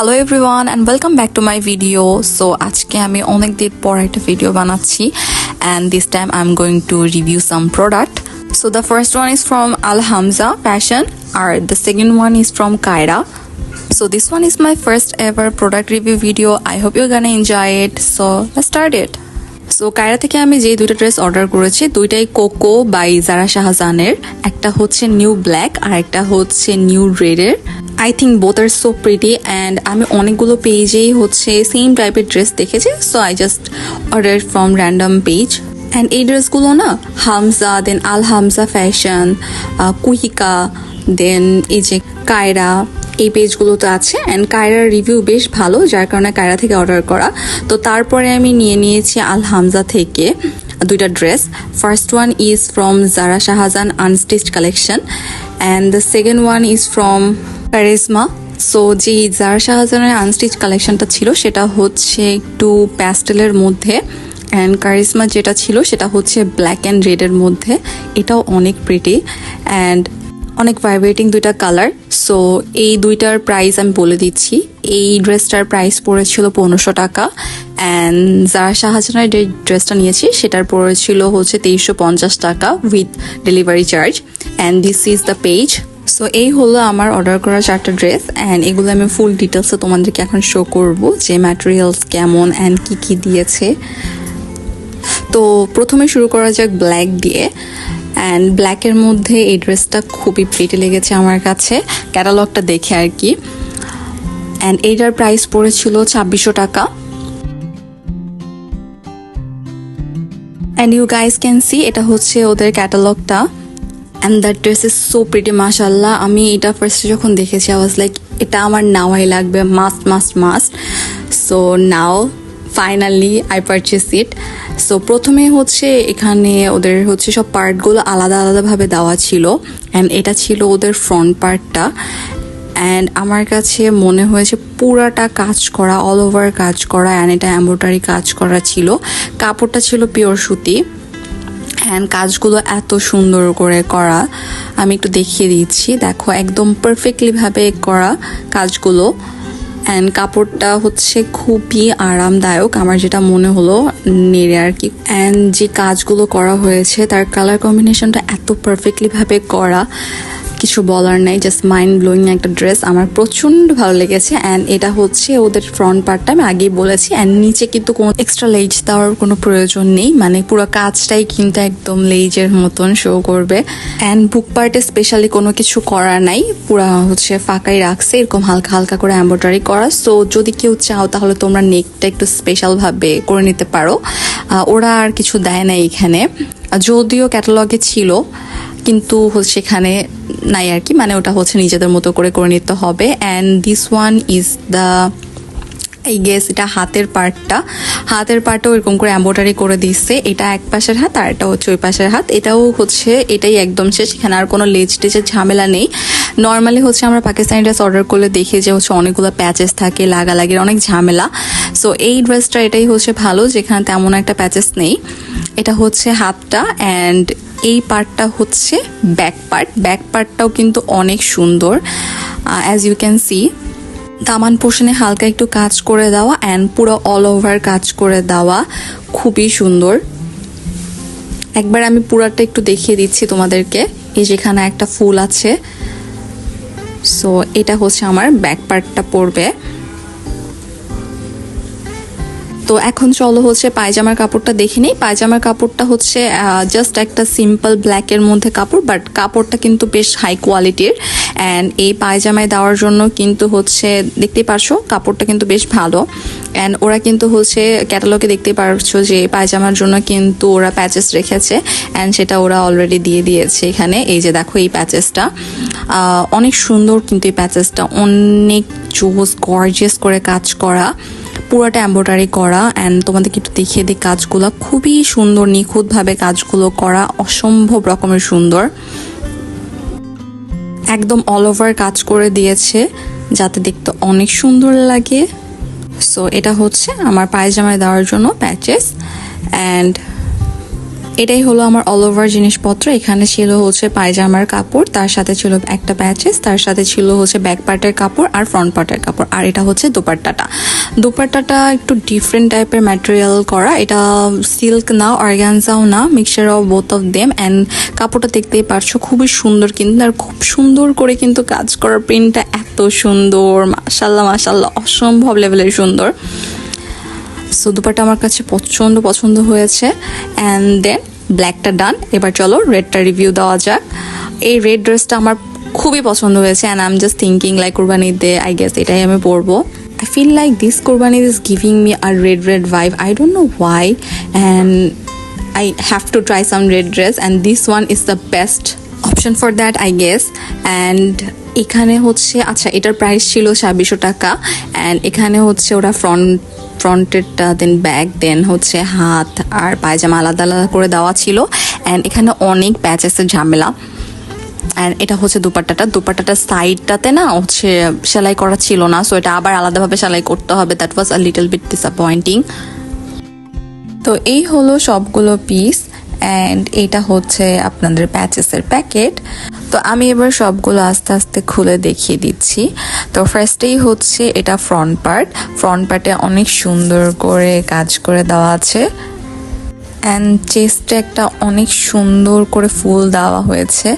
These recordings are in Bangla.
Hello everyone and welcome back to my video so আজকে আমি অনেক দিন পর একটা ভিডিও বানাচ্ছি and this time I am going to review some product so the first one is from Al Hamza fashion R the second one is from Kaira so this one is my first ever product review video I hope you're gonna enjoy it so start it. So Kaira থেকে আমি যে দুইটা ড্রেস অর্ডার করেছি, দুইটাই কোকো বাই জারা শাহজাহানের একটা হচ্ছে নিউ ব্ল্যাক আর একটা হচ্ছে নিউ রেডের I think both are so pretty and আমি অনেকগুলো পেজেই হচ্ছে সেম টাইপের ড্রেস দেখেছি so I just order from random page and এই ড্রেসগুলো না হামজা দেন আল হামজা ফ্যাশন কুহিকা দেন এই যে কায়রা এই পেজগুলোতে আছে। অ্যান্ড কায়রার রিভিউ বেশ ভালো, যার কারণে কায়রা থেকে অর্ডার করা। তো তারপরে আমি নিয়ে নিয়েছি আল হামজা থেকে দুইটা dress first one is from Zara Shahjahan unstitched collection and the second one is from Charizma so যে জারা শাহজাহানের আনস্টিচ কালেকশনটা ছিল, সেটা হচ্ছে একটু প্যাস্টেলের মধ্যে। অ্যান্ড কারিজমা যেটা ছিল, সেটা হচ্ছে ব্ল্যাক অ্যান্ড রেডের মধ্যে। এটাও অনেক প্রিটি অ্যান্ড অনেক ভাইব্রেটিং দুইটা কালার সো এই দুইটার প্রাইস আমি বলে দিচ্ছি। এই ড্রেসটার প্রাইস পড়েছিল পনেরোশো টাকা অ্যান্ড যারা শাহজাহানের যে ড্রেসটা নিয়েছি, সেটার পড়েছিল হচ্ছে তেইশশো পঞ্চাশ টাকা with delivery charge and this is the page so এই হলো আমার অর্ডার করা চারটা ড্রেস অ্যান্ড এগুলো আমি ফুল ডিটেলসে তোমাদেরকে এখন শো করব যে ম্যাটেরিয়ালস কেমন অ্যান্ড কি কি দিয়েছে। তো প্রথমে শুরু করা যাক ব্ল্যাক দিয়ে। অ্যান্ড ব্ল্যাকের মধ্যে এই ড্রেসটা খুবই প্রিটি লেগেছে আমার কাছে। ক্যাটালগটা দেখে আর কি। অ্যান্ড এইটার প্রাইস পড়েছিল ছাব্বিশশো টাকা। And you guys can see এটা হচ্ছে ওদের ক্যাটালগটা and that dress is so pretty মাশাল্লাহ আমি এটা ফার্স্টে যখন দেখেছি আওয়াজ লাইক এটা আমার নাওয়াই লাগবে must must must so now finally I purchase it so প্রথমে হচ্ছে এখানে ওদের হচ্ছে সব পার্টগুলো আলাদা আলাদাভাবে দেওয়া ছিল অ্যান্ড এটা ছিল ওদের ফ্রন্ট পার্টটা অ্যান্ড আমার কাছে মনে হয়েছে পুরাটা কাজ করা অল ওভার কাজ করা অ্যান্ড এটা এম্ব্রয়ডারি কাজ করা ছিল। কাপড়টা ছিল পিওর সুতি। অ্যান্ড কাজগুলো এত সুন্দর করে করা। আমি একটু দেখিয়ে দিচ্ছি। দেখো, একদম পারফেক্টলিভাবে করা কাজগুলো। অ্যান্ড কাপড়টা হচ্ছে খুবই আরামদায়ক। আমার যেটা মনে হলো নেড়ে আর কি। অ্যান্ড যে কাজগুলো করা হয়েছে, তার কালার কম্বিনেশনটা এত পারফেক্টলিভাবে করা। কিছু বলার নাই জাস্ট মাইন্ড ব্লোয়িং একটা ড্রেস আমার প্রচণ্ড ভালো লেগেছে অ্যান্ড এটা হচ্ছে ওদের ফ্রন্ট পার্টটা আমি আগেই বলেছি অ্যান্ড নিচে কিন্তু কোনো এক্সট্রা লেজ দেওয়ার কোনো প্রয়োজন নেই মানে পুরো কাজটাই কিন্তু একদম লেজের মতন শো করবে অ্যান্ড বুক পার্টে স্পেশালি কোনো কিছু করা নাই, পুরো হচ্ছে ফাঁকাই রাখছে, এরকম হালকা হালকা করে এম্ব্রয়ডারি করা সো যদি কেউ চাও তাহলে তোমরা নেকটা একটু স্পেশালভাবে করে নিতে পারো ওরা আর কিছু দেয় না এখানে, যদিও ক্যাটালগে ছিল কিন্তু সেখানে নাই আর কি। মানে ওটা হচ্ছে নিজেদের মতো করে করে নিতে হবে। And this one is the এই গেস এটা হাতের পার্টটা হাতের পার্টটাও এরকম করে এম্ব্রয়ডারি করে দিচ্ছে এটা এক পাশের হাত আর এটা হচ্ছে ওই পাশের হাত। এটাও হচ্ছে, এটাই একদম শেষ। এখানে আর কোনো লেজ টেজের ঝামেলা নেই। নর্মালি হচ্ছে আমরা পাকিস্তানি ড্রেস অর্ডার করলে দেখি যে হচ্ছে অনেকগুলো প্যাচেস থাকে, লাগালাগির অনেক ঝামেলা। সো এই ড্রেসটা এটাই হচ্ছে ভালো, যেখানে তেমন একটা প্যাচেস নেই। এটা হচ্ছে হাতটা অ্যান্ড এই পার্টটা হচ্ছে ব্যাক পার্ট। ব্যাক পার্টটাও কিন্তু অনেক সুন্দর অ্যাজ ইউ ক্যান সি দামান পোষণে হালকা একটু কাজ করে দেওয়া অ্যান্ড পুরো অল ওভার কাজ করে দেওয়া খুবই সুন্দর। একবার আমি পুরাটা একটু দেখিয়ে দিচ্ছি তোমাদেরকে। এই যেখানে একটা ফুল আছে। সো এটা হচ্ছে আমার ব্যাক পার্টটা পড়বে। তো এখন চলো হচ্ছে পায়জামার কাপড়টা দেখে নিই। পায়জামার কাপড়টা হচ্ছে জাস্ট একটা সিম্পল ব্ল্যাকের মধ্যে কাপড় বাট কাপড়টা কিন্তু বেশ হাই কোয়ালিটির অ্যান্ড এই পায়জামায় দেওয়ার জন্য কিন্তু হচ্ছে, দেখতেই পারছ, কাপড়টা কিন্তু বেশ ভালো। অ্যান্ড ওরা কিন্তু হচ্ছে ক্যাটালগে দেখতে পারছ যে পায়জামার জন্য কিন্তু ওরা প্যাচেস রেখেছে। অ্যান্ড সেটা ওরা অলরেডি দিয়ে দিয়েছে এখানে। এই যে দেখো এই প্যাচেসটা অনেক সুন্দর কিন্তু এই প্যাচেসটা অনেক জোস গর্জিয়াস করে কাজ করা। পুরোটা এম্ব্রয়ডারি করা অ্যান্ড তোমাদেরকে একটু দেখিয়ে দিই কাজগুলো। খুবই সুন্দর, নিখুঁতভাবে কাজগুলো করা, অসম্ভব রকমের সুন্দর। একদম অল ওভার কাজ করে দিয়েছে, যাতে দেখতে অনেক সুন্দর লাগে। সো এটা হচ্ছে আমার পায়জামায় দেওয়ার জন্য প্যাচেস অ্যান্ড এটাই হলো আমার অল ওভার জিনিসপত্র। এখানে ছিল হচ্ছে পায়জামার কাপড়, তার সাথে ছিল একটা প্যাচেস তার সাথে ছিল হচ্ছে ব্যাক পার্টের কাপড় আর ফ্রন্ট পার্টের কাপড়। আর এটা হচ্ছে দুপাট্টাটা। দুপাট্টাটা একটু ডিফারেন্ট টাইপের ম্যাটেরিয়াল করা। এটা সিল্ক না অর্গ্যানজাও না mixture of both of them and কাপড়টা দেখতেই পারছ খুবই সুন্দর কিন্তু, আর খুব সুন্দর করে কিন্তু কাজ করার প্রিন্টটা এত সুন্দর মাসাল্লাহ মাসাল্লাহ অসম্ভব লেভেলের সুন্দর। সো দুপাটা আমার কাছে প্রচণ্ড পছন্দ হয়েছে। অ্যান্ড দেন ব্ল্যাকটা ডান এবার চলো রেডটা রিভিউ দেওয়া যাক। এই রেড ড্রেসটা আমার খুবই পছন্দ হয়েছে and I am just thinking like কোরবানিতে আই গেস এটাই আমি পরবো। I feel like this Qurbani is giving me a red red vibe I don't know why and I have to try some red dress and this one is the best option for that I guess. And এখানে হচ্ছে আচ্ছা এটার প্রাইস ছিল ছাব্বিশশো টাকা অ্যান্ড এখানে হচ্ছে ওরা ফ্রন্ট ফ্রন্টেরটা দেন ব্যাক দেন হচ্ছে হাত আর পায়জামা আলাদা আলাদা করে দেওয়া ছিল অ্যান্ড এখানে অনেক প্যাচেসের ঝামেলা অ্যান্ড এটা হচ্ছে দুপাট্টাটা দুপাট্টাটার সাইডটাতে না হচ্ছে সেলাই করা ছিল না সো এটা আবার আলাদাভাবে সেলাই করতে হবে that was a little bit disappointing তো এই হলো সবগুলো পিস অ্যান্ড এটা হচ্ছে আপনাদের প্যাচেসের প্যাকেট তো আমি এবার সবগুলো আস্তে আস্তে খুলে দেখিয়ে দিচ্ছি। তো ফার্স্টেই হচ্ছে এটা ফ্রন্ট পার্ট ফ্রন্ট পার্টে অনেক সুন্দর করে কাজ করে দেওয়া আছে। অ্যান্ড চেস্টে একটা অনেক সুন্দর করে ফুল দেওয়া হয়েছে।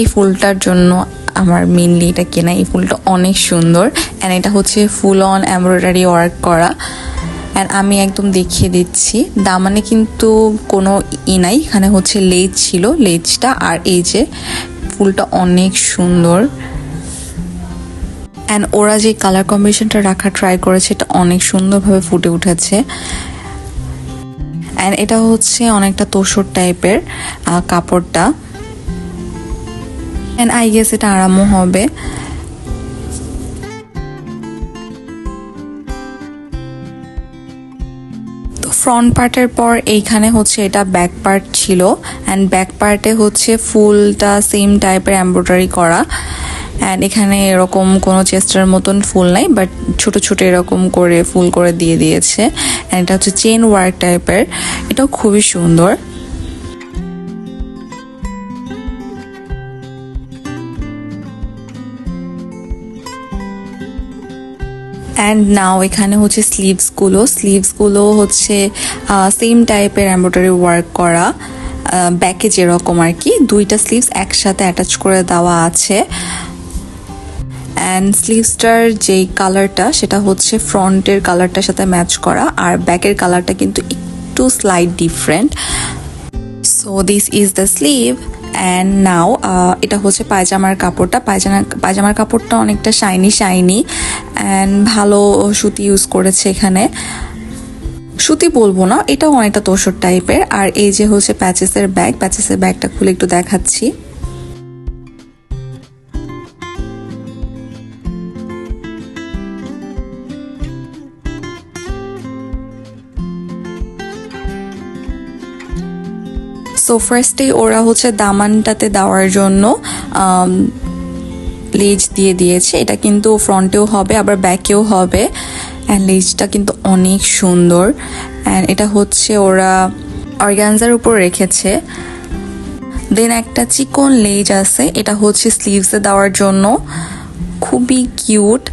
এই ফুলটার জন্য আমার মেনলি এটা কেনা। এই ফুলটা অনেক সুন্দর। অ্যান্ড এটা হচ্ছে ফুল অন এমব্রয়ডারি ওয়ার্ক করা। অ্যান্ড আমি একদম দেখিয়ে দিচ্ছি। দামানে কিন্তু কোনো ই নাই। এখানে হচ্ছে লেজ ছিল। লেজটা আর এই যে ফুলটা অনেক সুন্দর। অ্যান্ড ওরা যে কালার কম্বিনেশনটা রাখা ট্রাই করেছে, এটা অনেক সুন্দরভাবে ফুটে উঠেছে। অ্যান্ড এটা হচ্ছে অনেকটা তোষর টাইপের কাপড়টা। অ্যান্ড আই গেস এটা আরামও হবে। ফ্রন্ট পার্টের পর এইখানে হচ্ছে এটা ব্যাক পার্ট ছিল অ্যান্ড ব্যাক পার্টে হচ্ছে ফুলটা সেম টাইপের এম্ব্রয়ডারি করা অ্যান্ড এখানে এরকম কোনো চেস্টার মতন ফুল নাই বাট ছোট ছোট এরকম করে ফুল করে দিয়ে দিয়েছে অ্যান্ড এটা হচ্ছে চেন ওয়ার্ক টাইপের এটাও খুবই সুন্দর। অ্যান্ড নাও এখানে হচ্ছে স্লিভসগুলো স্লিভসগুলো হচ্ছে সেম টাইপের এমব্রয়ডারি ওয়ার্ক করা। ব্যাকে যেরকম আর কি। দুইটা স্লিভস একসাথে অ্যাটাচ করে দেওয়া আছে। অ্যান্ড স্লিভসটার যেই কালারটা সেটা হচ্ছে ফ্রন্টের কালারটার সাথে ম্যাচ করা। আর ব্যাকের কালারটা কিন্তু একটু slight different so this is the sleeve and now এটা হচ্ছে পায়জামার কাপড়টা। পায়জামা, পায়জামার কাপড়টা অনেকটা শাইনি শাইনি অ্যান্ড ভালো সুতি ইউজ করেছে এখানে। সুতি বলব না, এটাও অনেকটা তোষর টাইপের আর এই যে হচ্ছে প্যাচেসের ব্যাগ প্যাচেসের ব্যাগটা খুলে একটু দেখাচ্ছি। সো ওরা হচ্ছে দামানটাতে দেওয়ার জন্য লেজ দিয়ে দিয়েছে। এটা কিন্তু ফ্রন্টেও হবে, আবার ব্যাকেও হবে। অ্যান্ড লেজটা কিন্তু অনেক সুন্দর। অ্যান্ড এটা হচ্ছে ওরা অর্গ্যানজার উপর রেখেছে। দেন একটা চিকন লেজ আছে, এটা হচ্ছে স্লিভসে দেওয়ার জন্য। খুবই কিউট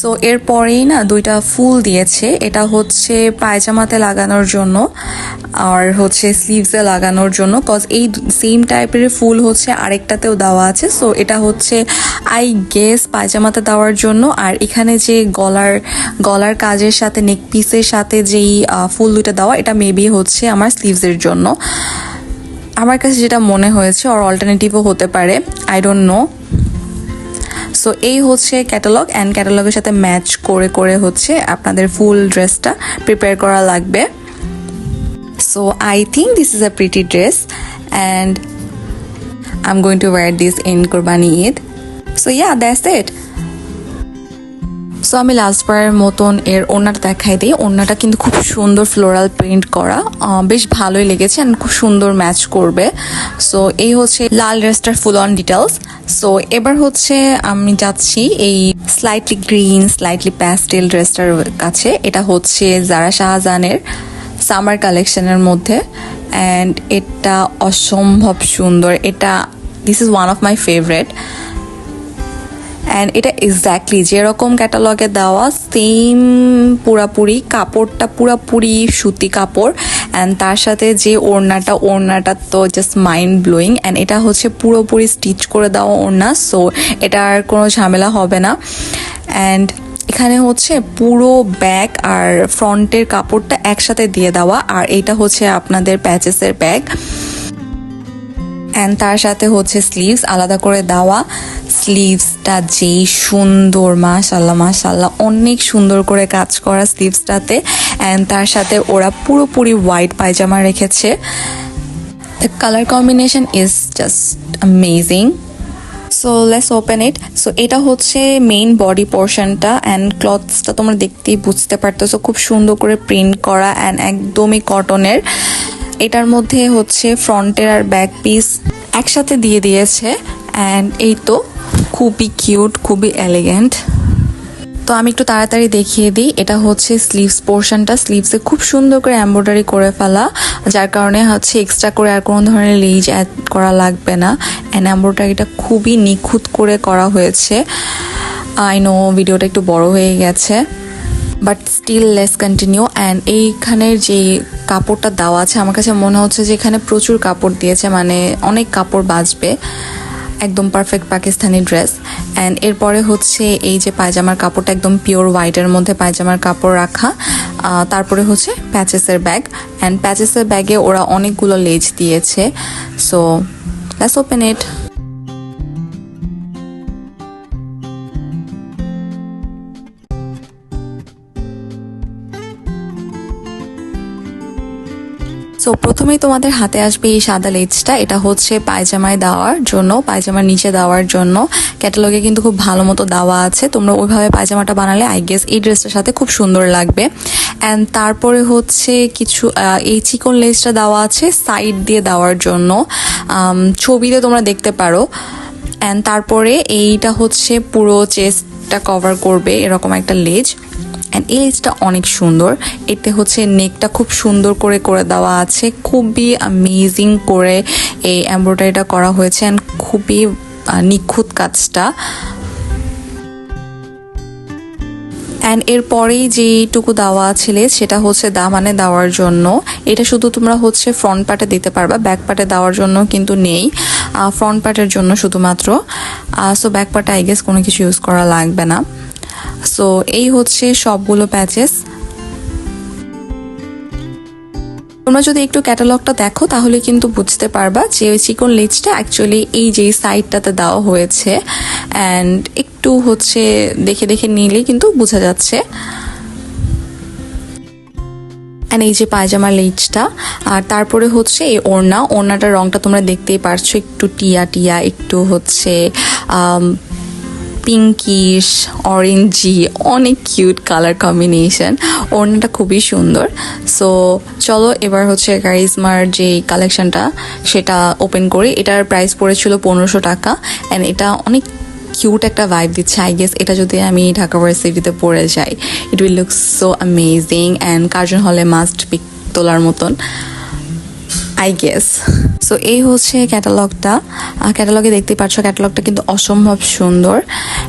সো এরপরেই না দুইটা ফুল দিয়েছে। এটা হচ্ছে পায়জামাতে লাগানোর জন্য আর হচ্ছে স্লিভসে লাগানোর জন্য। কজ এই সেম টাইপের ফুল হচ্ছে আরেকটাতেও দেওয়া আছে। সো এটা হচ্ছে আই গেস পায়জামাতে দেওয়ার জন্য। আর এখানে যে গলার গলার কাজের সাথে নেক পিসের সাথে যেই ফুল দুইটা দেওয়া, এটা মেবি হচ্ছে আমার স্লিভসের জন্য। আমার কাছে যেটা মনে হয়েছে আর অল্টারনেটিভও হতে পারে আই ডোন্ট নো সো এই হচ্ছে ক্যাটালগ অ্যান্ড ক্যাটালগের সাথে ম্যাচ করে করে হচ্ছে আপনাদের ফুল ড্রেসটা প্রিপেয়ার করা লাগবে। So I think this is a pretty dress and I am going to wear this in Qurbani Eid so yeah that's it so আমি লাস্ট বারের মতন এর ওড়নাটা দেখাই দিই। ওড়নাটা কিন্তু খুব সুন্দর ফ্লোরাল প্রিন্ট করা। বেশ ভালোই লেগেছে অ্যান্ড খুব সুন্দর ম্যাচ করবে। সো এই হচ্ছে লাল ড্রেসটার ফুল অন ডিটেলস সো এবার হচ্ছে আমি যাচ্ছি এই স্লাইটলি গ্রিন স্লাইটলি প্যাস্টেল ড্রেসটার কাছে। এটা হচ্ছে জারা শাহজাহানের সামার কালেকশনের মধ্যে। অ্যান্ড এটা অসম্ভব সুন্দর। এটা this is one of my favourite and এটা এক্স্যাক্টলি যেরকম ক্যাটালগে দেওয়া সেম পুরাপুরি, কাপড়টা পুরাপুরি সুতি কাপড় অ্যান্ড তার সাথে যে ওড়নাটা ওড়নাটা তো জাস্ট মাইন্ড ব্লোয়িং অ্যান্ড এটা হচ্ছে পুরোপুরি স্টিচ করে দেওয়া ওড়না সো এটা আর কোনো ঝামেলা হবে না। অ্যান্ড এখানে হচ্ছে পুরো ব্যাগ আর ফ্রন্টের কাপড়টা একসাথে দিয়ে দেওয়া, আর এটা হচ্ছে আপনাদের প্যাচেসের ব্যাগ অ্যান্ড তার সাথে হচ্ছে স্লিভস আলাদা করে দেওয়া স্লিভসটা যেই সুন্দর মাশাল্লাহ মাশাল্লাহ অনেক সুন্দর করে কাজ করা স্লিভসটাতে অ্যান্ড তার সাথে ওরা পুরোপুরি হোয়াইট পায়জামা রেখেছে। The colour combination is just amazing so let's open it so এটা হচ্ছে মেইন বডি পোর্শনটা অ্যান্ড ক্লথসটা তোমরা দেখতেই বুঝতে পারতেছো। খুব সুন্দর করে প্রিন্ট করা অ্যান্ড একদমই কটনের এটার মধ্যে হচ্ছে ফ্রন্টের আর ব্যাক পিস একসাথে দিয়ে দিয়েছে। অ্যান্ড এই তো খুবই কিউট, খুবই এলিগেন্ট তো আমি একটু তাড়াতাড়ি দেখিয়ে দিই, এটা হচ্ছে স্লিভস পোর্শনটা স্লিভসে খুব সুন্দর করে এমব্রয়ডারি করে ফেলা, যার কারণে হচ্ছে এক্সট্রা করে আর কোনো ধরনের লেজ অ্যাড করা লাগবে না। অ্যান্ড এমব্রয়ডারিটা খুবই নিখুঁত করে করা হয়েছে। আই নো ভিডিওটা একটু বড় হয়ে গেছে। But still lace continue and এইখানের যে কাপড়টা দেওয়া আছে, আমার কাছে মনে হচ্ছে যে এখানে প্রচুর কাপড় দিয়েছে মানে অনেক কাপড় বাঁচবে একদম পারফেক্ট পাকিস্তানি ড্রেস অ্যান্ড এরপরে হচ্ছে এই যে পায়জামার কাপড়টা একদম পিওর হোয়াইটের মধ্যে পায়জামার কাপড় রাখা। তারপরে হচ্ছে প্যাচেসের ব্যাগ অ্যান্ড প্যাচেসের ব্যাগে ওরা অনেকগুলো লেজ দিয়েছে। So let's open it so প্রথমেই তোমাদের হাতে আসবে এই সাদা লেজটা। এটা হচ্ছে পায়জামায় দেওয়ার জন্য, পায়জামার নিচে দেওয়ার জন্য। ক্যাটালগে কিন্তু খুব ভালো মতো দেওয়া আছে। তোমরা ওইভাবে পায়জামাটা বানালে আই গেস এই ড্রেসটার সাথে খুব সুন্দর লাগবে। অ্যান্ড তারপরে হচ্ছে কিছু এই চিকন লেজটা দেওয়া আছে সাইড দিয়ে দেওয়ার জন্য। ছবিতে তোমরা দেখতে পারো। অ্যান্ড তারপরে এইটা হচ্ছে পুরো চেস্টটা কভার করবে এরকম একটা লেজ। অ্যান্ড এই লেজটা অনেক সুন্দর। এতে হচ্ছে নেকটা খুব সুন্দর করে করে দেওয়া আছে। খুবই অ্যামেজিং করে এই এমব্রয়ডারিটা করা হয়েছে। অ্যান্ড খুবই নিখুঁত কাজটা। অ্যান্ড এরপরেই যেইটুকু দেওয়া আছে লেস সেটা হচ্ছে দামানে দেওয়ার জন্য। এটা শুধু তোমরা হচ্ছে ফ্রন্ট পার্টে দিতে পারবা ব্যাক পার্টে দেওয়ার জন্য কিন্তু নেই। ফ্রন্ট পার্টের জন্য শুধুমাত্র। সো ব্যাক পার্টে আই গেস কোনো কিছু ইউজ করা লাগবে না। সো এই হচ্ছে সবগুলো প্যাচেস তোমরা যদি একটু ক্যাটালগটা দেখো তাহলে কিন্তু বুঝতে পারবা যে চিকন লেজটা অ্যাকচুয়ালি এই যে সাইডটাতে দেওয়া হয়েছে। অ্যান্ড একটু হচ্ছে দেখে দেখে নিলেই কিন্তু বোঝা যাচ্ছে। অ্যান্ড এই যে পায়জামা লেজটা, আর তারপরে হচ্ছে এই ওড়না। ওড়নাটার রঙটা তোমরা দেখতেই পারছ, একটু টিয়া টিয়া, একটু হচ্ছে পিঙ্কিশ অরেঞ্জি অনেক কিউট কালার কম্বিনেশন ওড়নাটা খুবই সুন্দর। সো চলো এবার হচ্ছে কারিজমার যে কালেকশনটা সেটা ওপেন করি। এটার প্রাইস পড়েছিল পনেরোশো টাকা। অ্যান্ড এটা অনেক কিউট একটা ভাইব দিচ্ছে আই গেস এটা যদি আমি ঢাকা ভার্সিটিতে পড়ে যাই it will look so amazing and Curzon হলে মাস্ট পিক তোলার মতন আই গেস সো এই হচ্ছে ক্যাটালগটা ক্যাটালগে দেখতে পাচ্ছ ক্যাটালগটা কিন্তু অসম্ভব সুন্দর।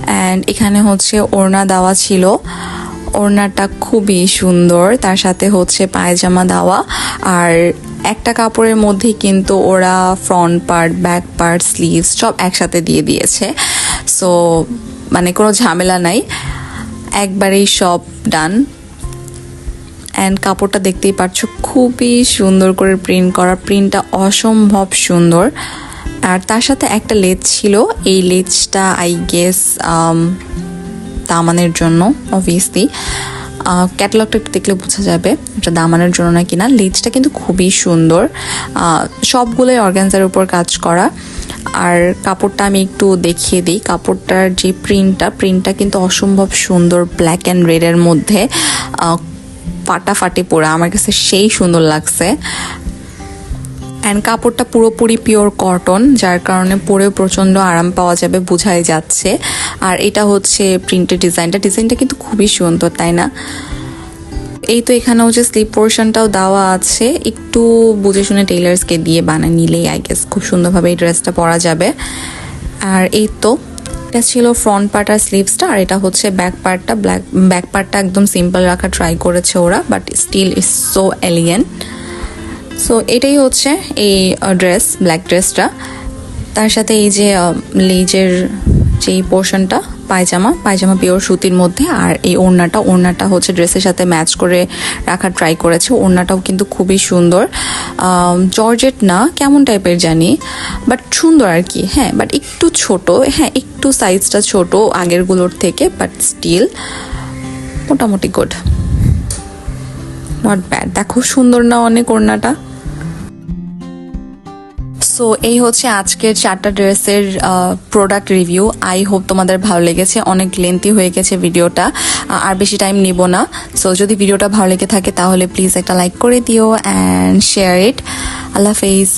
অ্যান্ড এখানে হচ্ছে ওড়না দেওয়া ছিল। ওড়নাটা খুবই সুন্দর। তার সাথে হচ্ছে পায়জামা দেওয়া। আর একটা কাপড়ের মধ্যেই কিন্তু ওরা front part back part sleeves সব একসাথে দিয়ে দিয়েছে। সো মানে কোনো ঝামেলা নাই। একবারেই সব ডান অ্যান্ড কাপড়টা দেখতেই পারছ, খুবই সুন্দর করে প্রিন্ট করা। প্রিন্টটা অসম্ভব সুন্দর। আর তার সাথে একটা লেজ ছিল। এই লেজটা আই গেস তামানের জন্য অবভিয়াসলি ক্যাটালগটা দেখলে বোঝা যাবে এটা দামানের জন্য না কিনা। লেজটা কিন্তু খুবই সুন্দর। সবগুলোই অর্গ্যানজার উপর কাজ করা। আর কাপড়টা আমি একটু দেখিয়ে দিই। কাপড়টার যে প্রিন্টটা প্রিন্টটা কিন্তু অসম্ভব সুন্দর ব্ল্যাক অ্যান্ড রেডের মধ্যে ফাটাফাটি পরা। আমার কাছে সেই সুন্দর লাগছে। অ্যান্ড কাপড়টা পুরোপুরি পিওর কটন যার কারণে পরেও প্রচণ্ড আরাম পাওয়া যাবে, বোঝাই যাচ্ছে। আর এটা হচ্ছে প্রিন্টের ডিজাইনটা ডিজাইনটা কিন্তু খুবই সুন্দর, তাই না? এই তো এখানেও যে স্লিপ পোর্শনটাও দেওয়া আছে, একটু বুঝে শুনে টেইলার্সকে দিয়ে বানিয়ে নিলেই আই গেস খুব সুন্দরভাবে এই ড্রেসটা পরা যাবে। আর এই তো, এটা ছিল ফ্রন্ট পার্ট আর স্লিভসটা আর এটা হচ্ছে ব্যাক পার্টটা ব্ল্যাক ব্যাক পার্টটা একদম সিম্পল রাখা ট্রাই করেছে ওরা but still is so alien so এটাই হচ্ছে এই ড্রেস ব্ল্যাক ড্রেসটা তার সাথে এই যে লেজের যেই পোর্শনটা পায়জামা পায়জামা পিওর সুতির মধ্যে, আর এই ওড়নাটা ওড়নাটা হচ্ছে ড্রেসের সাথে ম্যাচ করে রাখার ট্রাই করেছে। ওড়নাটাও কিন্তু খুবই সুন্দর। জর্জেট না, কেমন টাইপের জানি বাট সুন্দর আর কি হ্যাঁ বাট একটু ছোট হ্যাঁ একটু সাইজটা ছোট আগেরগুলোর থেকে বাট স্টিল মোটামুটি গুড নট ব্যাড দেখো সুন্দর না অনেক ওড়নাটা। সো এই হচ্ছে আজকের চারটা ড্রেসের প্রোডাক্ট রিভিউ আই হোপ তোমাদের ভালো লেগেছে। অনেক লেন্থি হয়ে গেছে ভিডিওটা। আর বেশি টাইম নিব না। সো যদি ভিডিওটা ভালো লেগে থাকে, তাহলে প্লিজ একটা লাইক করে দিও অ্যান্ড শেয়ার ইট আল্লাহ হাফেজ।